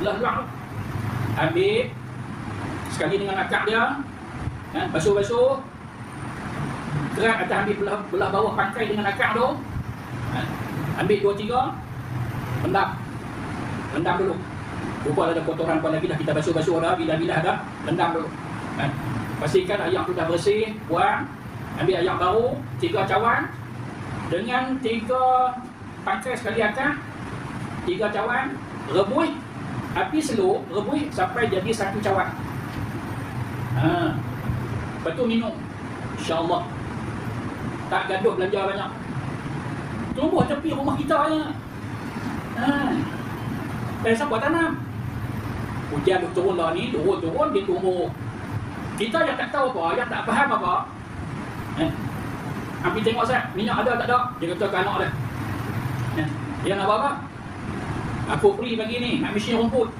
belah tu. Ambil sekali dengan akak dia. Ha, basuh-basuh. Kerat atas ambil belah, belah bawah pangkai dengan akak tu. Ha, ambil dua tiga. Rendam. Rendam dulu. Rupa ada kotoran apa lagi dah kita basuh-basuh dah, bilah-bilah dah. Rendam dulu. Ha, pastikan ayam tu dah bersih, buang. Ambil ayam baru, tiga cawan. Dengan tiga pangkai sekali akak. Tiga cawan. Rebus. Api slow, rebus sampai jadi satu cawan. Ha. Lepas tu minum. InsyaAllah. Tak gaduh belanja banyak. Tumbuh tepi rumah kita je. Ha. Dan siapa tanam? Hujan tu turun lah ni, turun-turun dia tumbuh. Kita yang tak tahu apa, yang tak faham apa. Eh. Ambil tengok saya, minyak ada tak ada? Dia kata ke anak dia. Eh. Dia nak buat apa? Aku free pagi ni, nak mesin rumput.